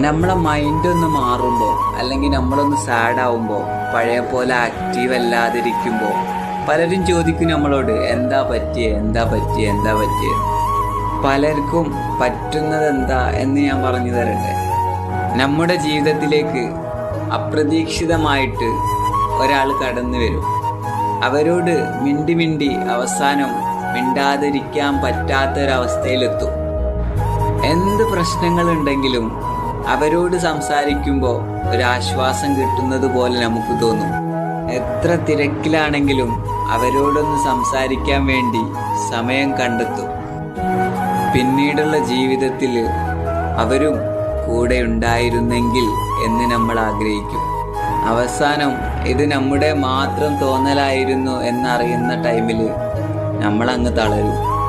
നമ്മളെ മൈൻഡ് ഒന്ന് മാറുമ്പോൾ അല്ലെങ്കിൽ നമ്മളൊന്ന് സാഡ് ആവുമ്പോൾ പഴയ പോലെ ആക്റ്റീവ് അല്ലാതിരിക്കുമ്പോൾ പലരും ചോദിക്കും നമ്മളോട് എന്താ പറ്റിയേ? എന്താ പറ്റിയേ? എന്താ പറ്റിയേ? പലർക്കും പറ്റുന്നത് എന്താ എന്ന് ഞാൻ പറഞ്ഞു തരട്ടെ. നമ്മുടെ ജീവിതത്തിലേക്ക് അപ്രതീക്ഷിതമായിട്ട് ഒരാൾ കടന്നു വരും. അവരോട് മിണ്ടി മിണ്ടി അവസാനം മിണ്ടാതിരിക്കാൻ പറ്റാത്തൊരവസ്ഥയിലെത്തും. എന്ത് പ്രശ്നങ്ങളുണ്ടെങ്കിലും അവരോട് സംസാരിക്കുമ്പോൾ ഒരാശ്വാസം കിട്ടുന്നത് പോലെ നമുക്ക് തോന്നും. എത്ര തിരക്കിലാണെങ്കിലും അവരോടൊന്ന് സംസാരിക്കാൻ വേണ്ടി സമയം കണ്ടെത്തും. പിന്നീടുള്ള ജീവിതത്തിൽ അവരും കൂടെ ഉണ്ടായിരുന്നെങ്കിൽ എന്ന് നമ്മൾ ആഗ്രഹിക്കും. അവസാനം ഇത് നമ്മുടെ മാത്രം തോന്നലായിരുന്നു എന്നറിയുന്ന ടൈമിൽ നമ്മളങ്ങ് തളരും.